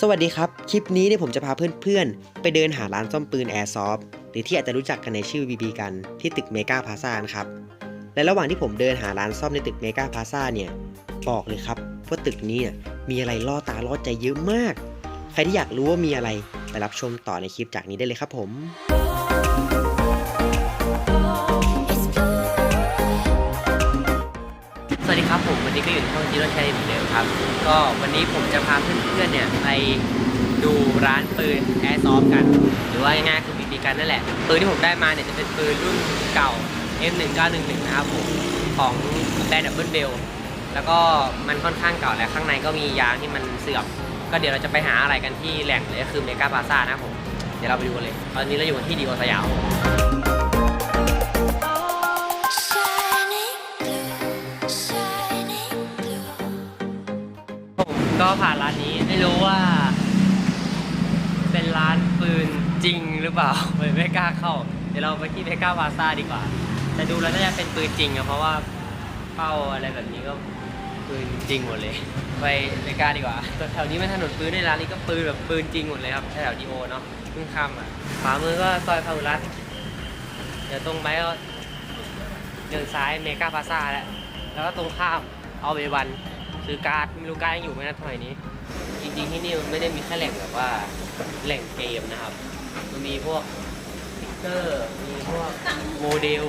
สวัสดีครับ คลิปนี้เนี่ยผมจะพาเพื่อนๆ ไปเดินหาร้านซ่อมปืน Airsoft หรือที่อาจจะรู้จักกันในชื่อ BB กันที่ตึกเมกาพาซานครับ และระหว่างที่ผมเดินหาร้านซ่อมในตึกเมกาพาซาเนี่ย บอกเลยครับว่าตึกนี้มีอะไรล่อตาล่อใจเยอะมาก ใครที่อยากรู้ว่ามีอะไร ไปรับชมต่อในคลิปจากนี้ได้เลยครับผม ก็อยู่ในช่องจิโร่ชัยเหมือนเดิมครับ ก็วันนี้ผมจะพาเพื่อนๆเนี่ยไปดูร้านปืนแอร์ซอฟกัน หรือว่าง่ายๆคือบีบีกันนั่นแหละ ปืนที่ผมได้มาเนี่ยจะเป็นปืนรุ่นเก่า M1911 นะครับผมของแบรนด์ดับเบิลเบลแล้วก็มันค่อนข้างเก่าแล้วข้างในก็มียางที่มันเสื่อม ก็เดี๋ยวเราจะไปหาอะไรกันที่แหล่งเลยก็คือเมกาพาซ่านะครับผม เดี๋ยวเราไปดูกันเลย ตอนนี้เราอยู่ที่ดีโอสยาม ก็ผ่านร้านนี้ไม่รู้ว่า เป็นร้านปืนจริงหรือเปล่าไม่ไม่กล้าเข้า เดี๋ยวเราไปที่เมกาพาซาดีกว่า แต่ดูแล้วน่าจะเป็นปืนจริงอะเพราะว่าเป้าอะไรแบบนี้ก็ปืนจริงหมดเลย ไปเมกาดีกว่าแถวนี้ไม่ถนนปืนในร้านนี้ก็ปืนแบบปืนจริงหมดเลยครับแถวดีโอเนาะเพิ่งข้ามอะขวามือก็ซอยพาหุรัตเดี๋ยวตรงไปก็เดินซ้ายเมกาพาซาแล้วแล้วก็ตรงข้ามเอาเบวัน ซื้อการ์ดไม่รู้การ์ดยังอยู่ไหมนะสมัยนี้ จริงๆที่นี่มันไม่ได้มีแค่แหล่งแบบว่าแหล่งเกมนะครับ มันมีพวกสติ๊กเกอร์มีพวกโมเดล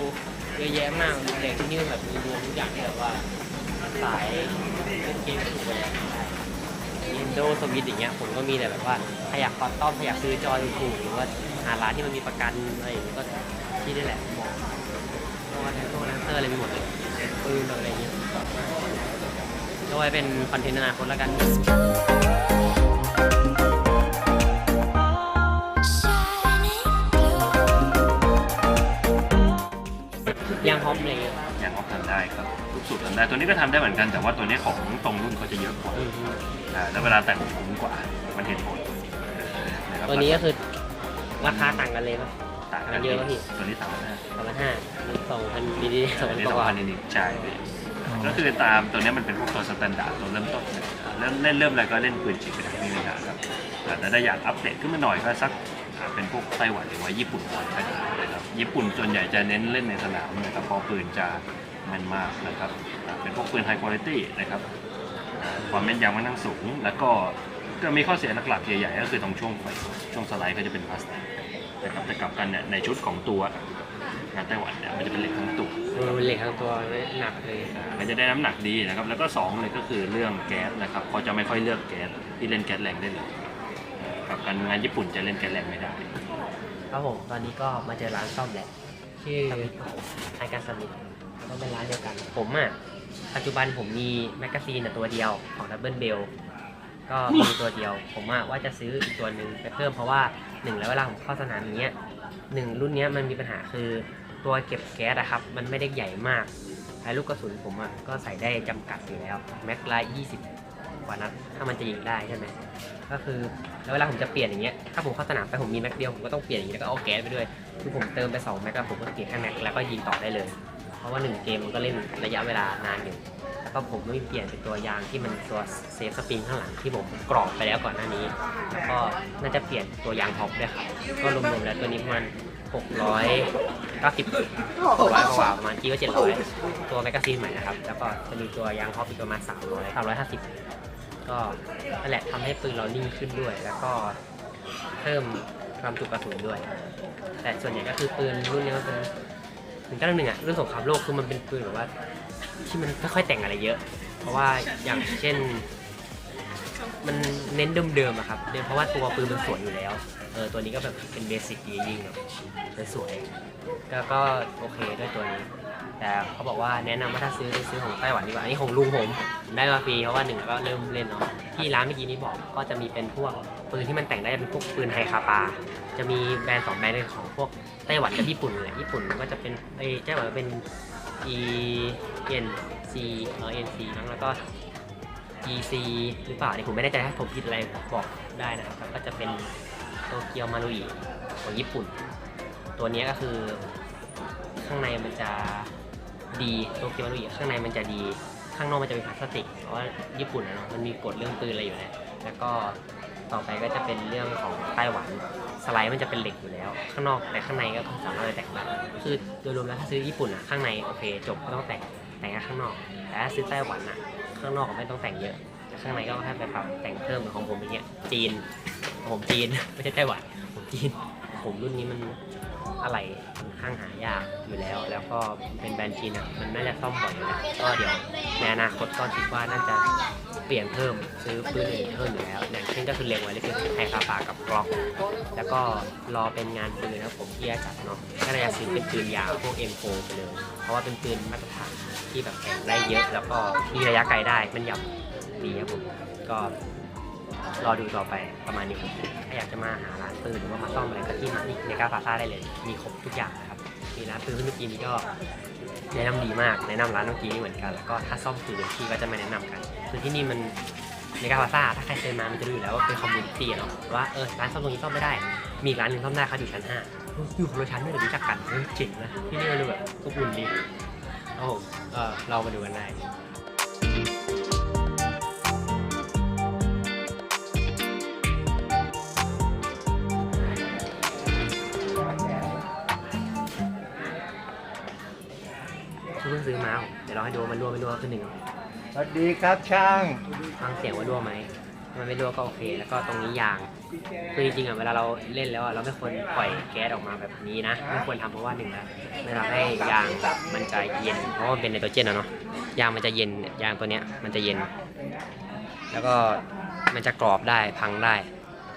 เยอะแยะมากแหล่งที่นี่แบบมีรวมทุกอย่างที่แบบว่าสายเล่นเกมถูกไปแล้วยินโดสวิตอย่างเงี้ยผมก็มีแต่แบบว่าถ้าอยากคอสตอมถ้าอยากซื้อจอยถูกหรือว่าหาร้านที่มันมีประกันอะไรอย่างเงี้ยก็ที่นี่แหละเหมาะเพราะว่าทั้งตัวนันเตอร์อะไรมีหมดเลยปืนอะไรอย่างเงี้ย ก็ไว้เป็นคอนเทนต์อนาคตแล้วกัน Shining blue. ยางพร้อมอะไรเงี้ยอย่างออฟทำได้ครับทุกสูตรทำได้ ตัวนี้ก็ทำได้เหมือนกัน แต่ว่าตัวนี้ของตรงรุ่นเขาจะเยอะกว่าอืมอ่าแล้วเวลาแต่งคุ้มกว่า มันเห็นผละครับตัวนี้ก็คือราคาต่างกันเลยป่ะ ต่างกักันนเยอะป่ะพี่ ตัวนี้ต่างกันนะสองพันห้าสองพันดีดีสองอัพันนนี้กสองว่าพันนิดๆใช่พี่ ก็คือตามตัวนี้มันเป็นพวกตัวสแตนดาร์ดตัวเริ่มต้นเนี่ยเริ่มเล่นเริ่มอะไรก็เล่นปืนจิ๋วไปได้ไม่มีปัญหาครับแต่ถ้าอยากอัปเดตขึ้นมาหน่อยก็สักเป็นพวกไต้หวันหรือว่าญี่ปุ่นก่อนก็ได้นะครับญี่ปุ่นส่วนใหญ่จะเน้นเล่นในสนามนะครับพราะปืนจะแม่นมากนะครับเป็นพวกปืนไฮคุณภาพนะครับความแม่นยำค่อนข้างสูง แล้วก็ก็มีข้อเสียหลักๆใหญ่ๆก็คือตรงช่วงไฟช่วงสไลด์ก็จะเป็นพลาสติกนะครับแต่กลับกันเนี่ยในชุดของตัว งานไต้หวันเนี่ยมันจะเป็นเหล็กทั้งตัวเออมันเหล็กทั้งตัวไม่หนักเลยอ่ามันจะได้น้ำหนักดีนะครับแล้วก็สองเลยก็คือเรื่องแก๊สนะครับเขาจะไม่ค่อยเลือกแก๊สที่เล่นแก๊สแรงได้เลยอ่ากลับกันงานญี่ปุ่นจะเล่นแก๊สแรงไม่ได้ครับผมตอนนี้ก็มาเจอร้านซ่อมแหละชื่อไอการสมิธก็เป็นร้านเดียวกัน ผมอะปัจจุบันผมมีแมกกาซีนแต่ตัวเดียวของดับเบิลเบลก็มีตัวเดียว ผมอะว่าจะซื้ออีกตัวหนึ่งไปเพิ่มเพราะว่าหนึ่งแล้วเวลาผมเข้าสนามอย่างเงี้ยหนึ่งรุ่นเนี้ยมันมีปัญหาคือ ตัวเก็บแก๊สอะครับ มันไม่ได้ใหญ่มากไอ้ลูกกระสุนผมอะก็ใส่ได้จำกัดอยู่แล้ว แม็กละ20 กว่านัด ถ้ามันจะยิงได้ใช่ไหม ก็คือแล้วเวลาผมจะเปลี่ยนอย่างเงี้ย ถ้าผมเข้าสนามไปผมมีแม็กเดียวผมก็ต้องเปลี่ยนอย่างงี้แล้วก็เอาแก๊สไปด้วย คือผมเติมไป2แม็กแล้วผมก็เปลี่ยนแค่แม็กแล้วก็ยิงต่อได้เลย เพราะว่าหนึ่งเกมมันก็เล่นระยะเวลานานอยู่ แล้วก็ผมไม่เปลี่ยนเป็นตัวยางที่มันตัวเซฟสปริงข้างหลังที่ผมกรอบไปแล้วก่อนหน้านี้ แล้วก็น่าจะเปลี่ยนตัวยางท็อปด้วยครับ ก็รวมๆแล้วตัวนี้ประมาณ 690 600กว่าประมาณคิดว่า700ตัวแมกกาซีนใหม่นะครับ แล้วก็จะมีตัวยางท็อปอีกประมาณ300 350ก็นั่นแหละทำให้ปืนเรานิ่งขึ้นด้วย แล้วก็เพิ่มความจุกระสุนด้วย แต่ส่วนใหญ่ก็คือปืนรุ่นนี้ก็คือถึงเจ้าหนึ่งอะรุ่นสงครามโลกคือมันเป็นปืนแบบว่า ที่มันไม่ค่อยแต่งอะไรเยอะ เพราะว่าอย่างเช่น มันเน้นเดิมๆอะครับเดิมเพราะว่าตัวปืนมันสวยอยู่แล้ว เออตัวนี้ก็แบบเป็นเบสิกดียิงแบบสวยๆแล้วก็โอเคด้วยตัวนี้ แต่เขาบอกว่าแนะนำว่าถ้าซื้อซื้อของไต้หวันดีกว่าอันนี้ของลุงผมได้มาฟรีเพราะว่าหนึ่งก็เริ่มเล่นเนาะที่ร้านเมื่อกี้นี้บอกก็จะมีเป็นพวกปืนที่มันแต่งได้เป็นพวกปืนไฮคาปา จะมีแบรนด์สองแบรนด์เลยของพวกไต้หวันกับญี่ปุ่นเลยญี่ปุ่นก็จะเป็นไอ้ไต้หวันเป็น E N C เออ N C มั้งแล้วก็ G C หรือเปล่าเนี่ยผมไม่แน่ใจถ้าผมผิดอะไรบอกได้นะครับ ก็จะเป็นโตเกียวมารุอิของญี่ปุ่น ตัวนี้ก็คือข้างในมันจะดีโตเกียวมารุอิข้างในมันจะดี ข้างนอกมันจะเป็นพลาสติก เพราะว่าญี่ปุ่นอะเนาะมันมีกฎเรื่องปืนอะไรอยู่แล้วแล้วก็ต่อไปก็จะเป็นเรื่องของไต้หวันสไลด์มันจะเป็นเหล็กอยู่แล้ว ข้างนอกแต่ข้างในก็สามารถแตกได้คือโดยรวมแล้วถ้าซื้อญี่ปุ่นอะข้างในโอเคจบไม่ต้องแต่งแต่งข้างนอก แต่ถ้าซื้อไต้หวันอะ ข้างนอกไม่ต้องแต่งเยอะข้างในก็แค่ไปปรับแต่งเพิ่มของผมอย่างเงี้ยจีนผมจีน ไม่ใช่ไต้หวันผมจีน ผมรุ่นนี้มัน อะไรค่อนข้างหายากอยู่แล้ว แล้วก็เป็นแบรนด์จีนอะมันน่าจะซ่อมบ่อยอยู่แล้วก็เดี๋ยวในอนาคตก็คิดว่าน่าจะเปลี่ยนเพิ่มซื้อปืนอื่นเพิ่มอยู่แล้วอย่างเช่นก็คือเล็งไว้เลยคือไทยคาปากับกล็อก แล้วก็รอเป็นงานปืนนะครับผมที่จะจัดเนาะก็เลยจะซื้อเป็นปืนยาวพวก M4 ไปเลย เพราะว่าเป็นปืนมาตรฐานที่แบบแข่งได้เยอะ แล้วก็มีระยะไกลได้มันยับดีครับผมก็ รอดูต่อไปประมาณนี้ถ้าอยากจะมาหาร้านปืนหรือว่ามาซ่อมอะไรก็ที่มาที่เมกาพาซ่าได้เลย มีครบทุกอย่างนะครับมีร้านปืนเมื่อกี้นี้ก็แนะนำดีมาก แนะนำร้านเมื่อกี้นี้เหมือนกัน แล้วก็ถ้าซ่อมปืนพี่ก็จะม่แนะนำกันคือที่นี่มันเมกาพาซ่าถ้าใครเคยมามันจะรู้อยู่แล้วว่าเป็นคอมมูนิตี้เนาะว่าเออร้านซ่อมตรงนี้ซ่อมไม่ได้ มีร้านหนึ่งซ่อมได้เขาอยู่ชั้นห้าอยู่คนละชั้นด้วยแต่รู้จักกันเออเจ๋งนะที่นี่มันดูแบบอบอุ่นดีโอ้โหเออเรามาดูกันได้ เดี๋ยวเราให้ดูว่ามันรั่วไม่รั่วคือหนึ่งสวัสดีครับช่างฟังเสียงว่ารั่วไหมถ้ามันไม่รั่วก็โอเค แล้วก็ตรงนี้ยาง คือจริงๆอะเวลาเราเล่นแล้วอะเราไม่ควรปล่อยแก๊สออกมาแบบนี้นะ ไม่ควรทำเพราะว่าหนึ่งนะมันทำให้ยางมันจะเย็น เพราะว่ามันเป็นไนโตรเจนอะเนาะ ยางมันจะเย็น ยางตัวเนี้ยมันจะเย็น แล้วก็มันจะกรอบได้พังได้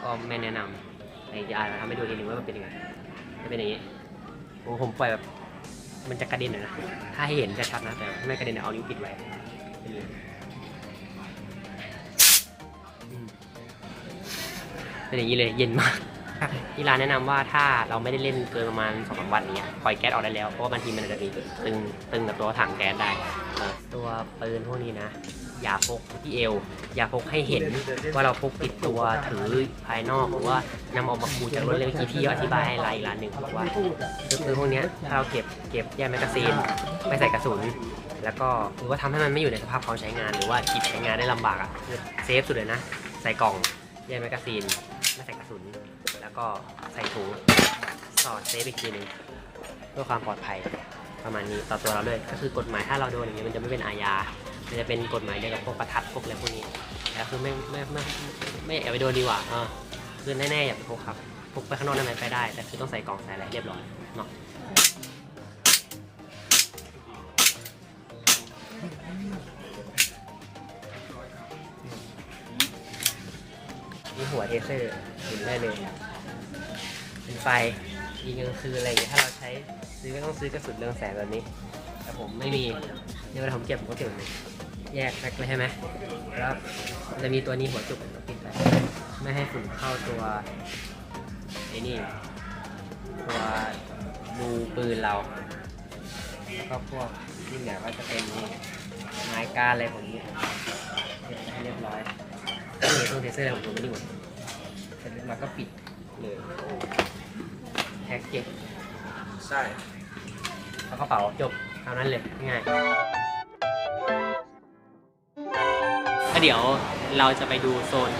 ก็ไม่แนะนำไอ้ยาทำให้ดูทีนึงว่ามันเป็นยังไงมันเป็นอย่างนี้โอ้ผมปล่อยแบบ มันจะกระเด็นหน่อยนะ ถ้าให้เห็นจะชัดนะแต่ไม่กระเด็นเดี๋ยเอานิ้วปิดไว้เป็นอย่างนี้เลยเย็นมากที่ร้านแนะนำว่าถ้าเราไม่ได้เล่นเกินประมาณสองสามวันเนี้ยปล่อยแก๊สออกได้แล้วเพราะว่าบางทีมันอาจจะมีตึงตึงกับตัวถังแก๊สได้ตัวปืนพวกนี้นะ อย่าพกที่เอว อย่าพกให้เห็นว่าเราพกติดตัวถือภายนอกหรือว่านำออกมาคูจากรถเลยเมื่อกี้ที่อธิบายให้รายอีกร้านหนึ่งบอกว่าคือปืนพวกนี้ถ้าเราเก็บเก็บแยกแมกกาซีนไม่ใส่กระสุน แล้วก็หรือว่าทำให้มันไม่อยู่ในสภาพพร้อมใช้งานหรือว่าหยิบใช้งานได้ลำบากอะคือเซฟสุดเลยนะ ใส่กล่องแยกแมกกาซีนไม่ใส่กระสุน แล้วก็ใส่ถุงสอดเซฟอีกทีหนึงเพื่อความปลอดภัยประมาณนี้ต่อตัวเราด้วยก็คือกฎหมายถ้าเราโดนอย่างนี้มันจะไม่เป็นอาญา มันจะเป็นกฎหมายเดียวกับพวกประทัดพวกอะไรพวกนี้แล้วคือไม่ไม่ไม่ไม่ไม่อย่าไปโดนดีกว่าเออคือแน่ๆอย่าไปพกครับพกไปข้างนอกได้ไหมไปได้ แต่คือต้องใส่กล่องใส่อะไรเรียบร้อยเนาะมีหัวเทเซอร์หมุนได้เลยเป็นไฟยิงกลางคืนอะไรอย่างเงี้ยถ้าเราใช้ซื้อก็ต้องซื้อกระสุนเรืองแสงแบบนี้ แต่ผมไม่มีเดี๋ยวเวลาผมเก็บผมก็เก็บแบบนี้ แยกแพ็คเลยใช่ไหมแล้วมันจะมีตัวนี้หัวจุกเราปิดไปไม่ให้ฝุ่นเข้าตัวไอ้นี่ ตัวบูปืนเราแล้วก็พวกที่เหลือก็จะเป็นนี่ไม้ก้านอะไรผมนี้เก็บให้เรียบร้อยนี่ตู้เทเซอร์ของผมไม่ได้หมดเสร็จแล้วก็ปิดเลยแพ็กเก็บใช่เอากระเป๋าจบเท่านั้นเลยง่าย เดี๋ยวเราจะไปดูโซน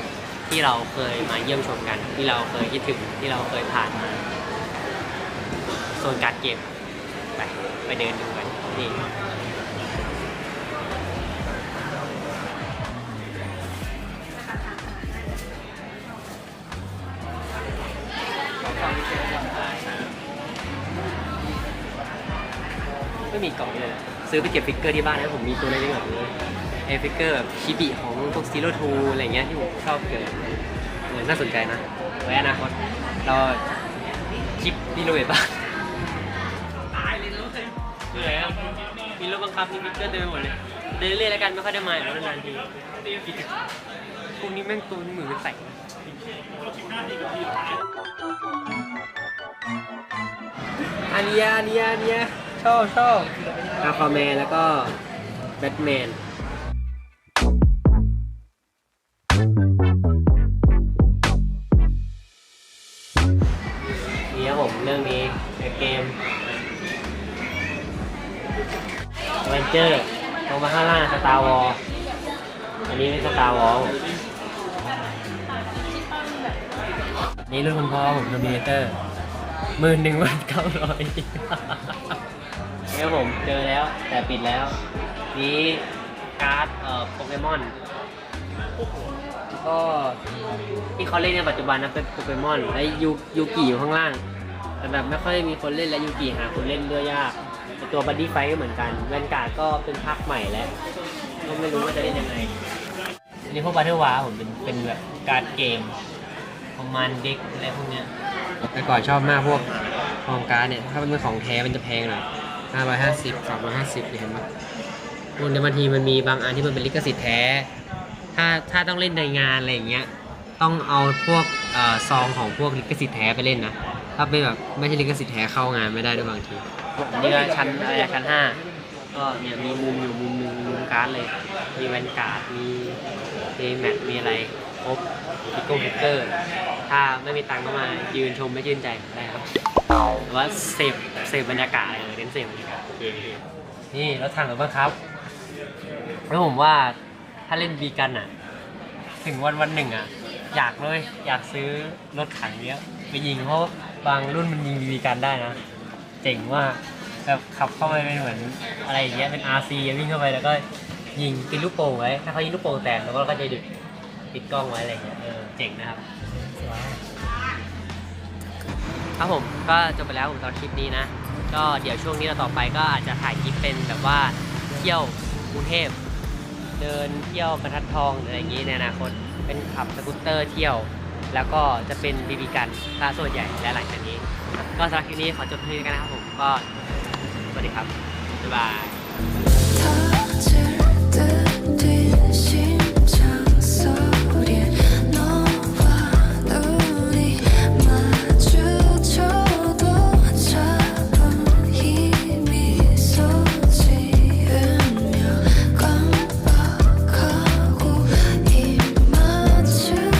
ที่เราเคยมาเยี่ยมชมกัน ที่เราเคยคิดถึงที่เราเคยผ่านมาโซนการดเกมไปไปเดินดูกันนี่ไม่มีกล่องเลยนะซื้อไปเก็บฟิกเกอร์ที่บ้านนะผมมีตัวเล็กๆแบบนี้ อฟิกเกอร์แบบชิบิของพวกซีโร่ทูอะไรเงี้ยที่ผมชอบเกิดเออน่าสนใจนะไว้อนาคตเราคลิปรีโนเวทบ้างตายเลยนะคืออะไรครับมีรถบังคับมีฟิกเกอร์เต็มไปหมดเลยเดินเรื่อยๆแล้วกันไม่ค่อยได้มาแล้วนานๆทีพวกนี้แม่งตัวเหมือนเป็นใส่อันเนี้ยอันเนี้ยอันเนี้ยชอบชอบอาคาแมนแล้วก็แบทแมน นนี้เป็นสตาร์วอลนี่รุ่นคุณพ่อผมโดมิเนเตอร์หมื่นหนึ่งพันเก้าร้อยเนี่ยผมเจอแล้วแต่ปิดแล้ว นี่การ์ดเอ่อโปเกมอนก็ที่เขาเล่นในปัจจุบันนะเป็นโปเกมอนและยูยูกิอยู่ข้างล่าง แต่แบบไม่ค่อยมีคนเล่นและยูกิหาคนเล่นด้วยยากแต่ตัวบัดดี้ไฟก็เหมือนกันแวนการ์ดก็เป็นภาคใหม่แล้วก็ไม่รู้ว่าจะเล่นยังไง อันนี้พวกบัตเทอร์วาผมเป็นเป็นแบบการ์ดเกมประมาณเด็กอะไรพวกเนี้ยแต่ก่อนชอบมากพวกของการ์ดเนี่ย ถ้าเป็นของแท้มันจะแพงหน่อยห้าร้อยห้าสิบสามร้อยห้าสิบเห็นไหมพวกนี้บางทีมันมีบางอันที่มันเป็นลิขสิทธิ์แท้ ถ้าถ้าต้องเล่นในงานอะไรอย่างเงี้ย ต้องเอาพวกเอ่อซองของพวกลิขสิทธิ์แท้ไปเล่นนะ ถ้าเป็นแบบไม่ใช่ลิขสิทธิ์แท้เข้างานไม่ได้ด้วยบางทีอันนี้ก็ชั้นอะไรอะชั้นห้าก็เนี่ยมีมุมอยู่มุมหนึ่งมุมการ์ดเลย มีแวนการ์ด มี เดแมทมีอะไรครบมีกงพิกเกอร์ ถ้าไม่มีตังค์ก็มายืนชมไม่ชื่นใจได้ครับว่าเสพเสพบรรยากาศเลยเน้นเสพบรรยากาศนี่รถถังหรือเปล่าครับแล้วผมว่าถ้าเล่นบีกันอะ ถึงวันวันหนึ่งอะ อยากเลยอยากซื้อรถถังเนี้ยไปยิงเพราะบางรุ่นมันยิงบีกันได้นะ เจ๋งว่าแบบขับเข้าไปเป็นเหมือนอะไรอย่างเงี้ยเป็น RC วิ่งเข้าไปแล้วก็ ยิงติดลูกโป่งไว้ ถ้าเขายิงลูกโป่งแตกแล้วก็จะดึกติดกล้องไว้อะไรอย่างเงี้ยเออเจ๋งนะครับ ครับผมก็จบไปแล้วผมสำหรับคลิปนี้นะ ก็เดี๋ยวช่วงนี้เราต่อไปก็อาจจะถ่ายคลิปเป็นแบบว่าเที่ยวกรุงเทพเดินเที่ยวบรรทัดทองหรืออะไรอย่างนี้ในอนาคตเป็นขับสกูตเตอร์เที่ยว แล้วก็จะเป็นบีบีกันถ้าส่วนใหญ่และหลังจากนี้ ก็สำหรับคลิปนี้ขอจบที่นี่กันนะครับผมก็สวัสดีครับบ๊ายบาย